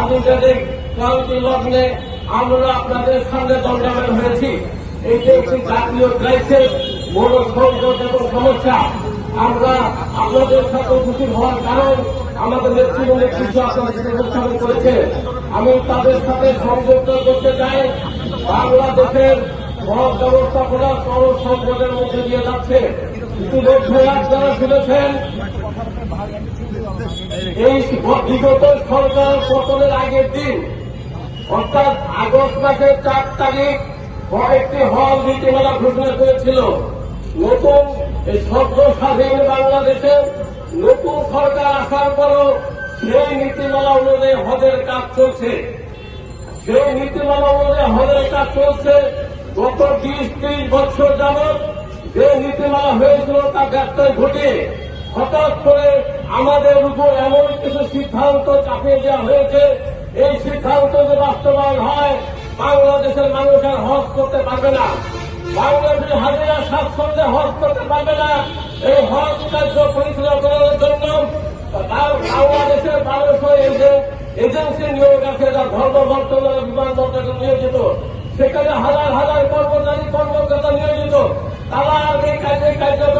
আদিকালিক ক্রান্তি লগ্নে আমরা আপনাদের সামনে দণ্ডায়মান হয়েছি, এটি একটি জাতীয় ক্রাইসিস বড় সংকট এবং সমস্যা। আমরা আপনাদের সাথে হওয়ার কারণ আমাদের কিছু আপনাদের করেছে। আমি তাদের সাথে সংযুক্ত করতে চাই। বাংলাদেশের সব ব্যবস্থাপনা সরল সংকটের মধ্যে দিয়ে যাচ্ছে। ইতিমধ্যে আপনারা শুনেছেন এই বিগত সরকার পতনের আগের দিন, অর্থাৎ আগস্ট মাসের চার তারিখ একটি হল নীতিমালা ঘোষণা করেছিল। নতুন এই সদ্য স্বাধীন বাংলাদেশে নতুন সরকার আসার পরও সেই নীতিমালা অনুযায়ী হজের কাজ চলছে। সেই নীতিমালা অনুযায়ী হজের কাজ চলছে। গত বিশ ত্রিশ বছর যাবৎ যে নীতিমালা হয়েছিল তা ব্যর্থয় ঘটে হঠাৎ করে আমাদের উপর এমন কিছু সিদ্ধান্ত চাপিয়ে দেওয়া হয়েছে। এই সিদ্ধান্ত যে বাস্তবায়ন হয়, বাংলাদেশের মানুষ আর হজ করতে পারবে না। বাংলাদেশের হাজিরা স্বাচ্ছন্দ্যে হজ করতে পারবে না। এই হজ কার্য পরিচালনা করার জন্য বাংলাদেশের বারোশো এজেন্ট এজেন্সি নিয়োগ আছে, যা ধর্ম মন্ত্রণালয় বিমানবন্দরে নিয়োজিত, সেখানে হাজার হাজার কর্মচারী, কর্মকর্তা নিয়োজিত। তারা এই কাজে কার্যক্রম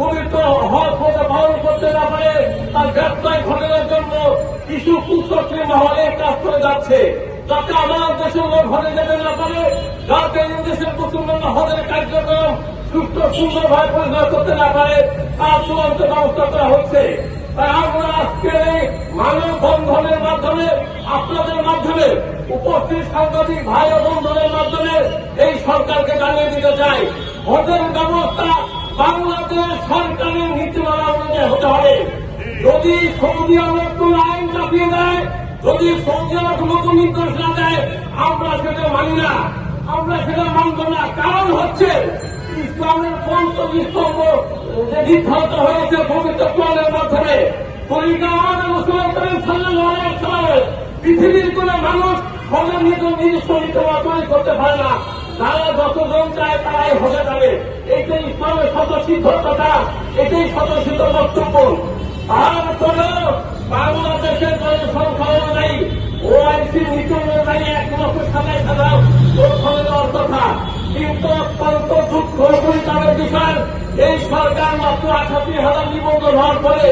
পবিত্র হজ পথে পালন করতে না পারে, তার ব্যবসায় ঘটানোর জন্য কিছু কুচক্রী মহলে কাজ করে যাচ্ছে। যাতে আমার দেশের লোক হজে যেতে না পারে, যাতে দেশের মুসলমানরা হজের কার্যক্রম সুস্থ সুন্দরভাবে পরিচালনা করতে না পারে, তার চূড়ান্ত ব্যবস্থা করা হচ্ছে। তাই আমরা আজকে মানব বন্ধনের মাধ্যমে, আপনাদের মাধ্যমে, উপস্থিত সাংবাদিক ভাই বন্ধনের মাধ্যমে এই সরকারকে জানিয়ে দিতে চাই। হজের ব্যবস্থা বাংলাদেশ সরকারের নীতিমালা অনুযায়ী হতে হবে। যদি সৌদি আরব কোন আইন চাপিয়ে দেয়, যদি সৌদি আরব নতুন নির্দেশনা দেয়, আমরা সেটা মানি না। আমরা সেটা মানব না। কারণ হচ্ছে, ইসলামের পঞ্চম স্তম্ভ নির্ধারিত হয়েছে পবিত্র কোরআনের মাধ্যমে পৃথিবীর কোন মানুষ নিজস্ব তৈরি করতে পারে না। যারা যতজন চায় তারাই হতে যাবে। এইটাই ইসলামের স্বতঃসিদ্ধ কথা এটাই স্বতঃসিদ্ধ বক্তব্য। তারপরেও বাংলাদেশের জনসংখ্যা অনুযায়ী ওআইসি নীতি অনুযায়ী এক লক্ষ সাতাইশ হাজার দেওয়ার কথা। কিন্তু অত্যন্ত দুঃখ পরিতাপের বিষয়, এই সরকার মাত্র আঠাশি হাজার নিবন্ধন হওয়ার পরে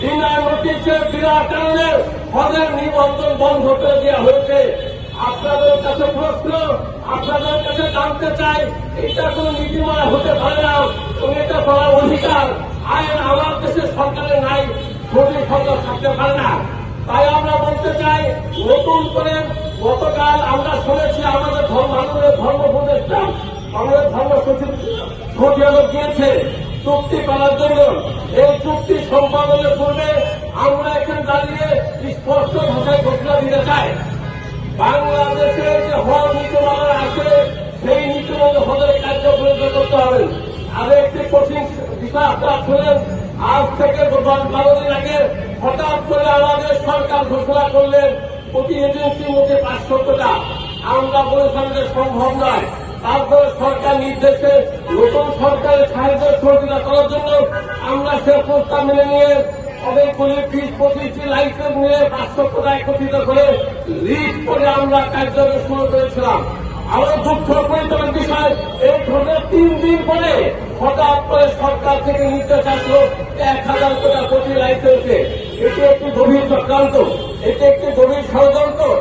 বিনা নোটিশের বিরাট কারণে হজের নিবন্ধন বন্ধ করে দেওয়া হয়েছে। আপনাদের কাছে প্রশ্ন, আপনাদের কাছে জানতে চাই, এটা কোন নীতিমালা হতে পারে না। এবং এটা করার অধিকার। আইন আমার দেশের সরকারের নাই মোদী সরকার থাকতে পারে না। তাই আমরা বলতে চাই, নতুন করে গতকাল আমরা শুনেছি আমাদের ধর্ম আমাদের ধর্ম উপদেষ্টা, আমাদের ধর্ম সচিব গিয়েছে চুক্তি করার জন্য। এই চুক্তি সম্পাদনের পূর্বে আমরা এখানে দাঁড়িয়ে স্পষ্ট ভাষায় ঘোষণা দিতে চাই। বাংলাদেশের যে হল নীতিমালা আছে, সেই নীতিমালা কার্য পরিচালনা করতে হবে। আরও একটি কঠিন বিষয় আপনারা শুনেন আজ থেকে বারো দিন আগে হঠাৎ করে আমাদের সরকার ঘোষণা করলেন, প্রতি এজেন্সির মধ্যে পাঁচশো টাকা আমরা বলেছিলাম যে সম্ভব নয়। তারপরে সরকার নির্দেশে নতুন সরকারের সাহায্য সহযোগিতা করার জন্য আমরা সে প্রস্তাব মেনে নিয়ে অনেকগুলি বিশ পঁচিশটি লাইসেন্স নিয়ে টাকা একত্রিত করে লিস্ট করে আমরা কার্যক্রম শুরু করেছিলাম। আরও দুঃখ পরিচালন বিষয়, এই ঘটনার তিন দিন পরে হঠাৎ করে সরকার থেকে নির্দেশ আসলো এক হাজার টাকা প্রতি লাইসেন্সে। এটি একটি গভীর চক্রান্ত। এটি একটি গভীর ষড়যন্ত্র।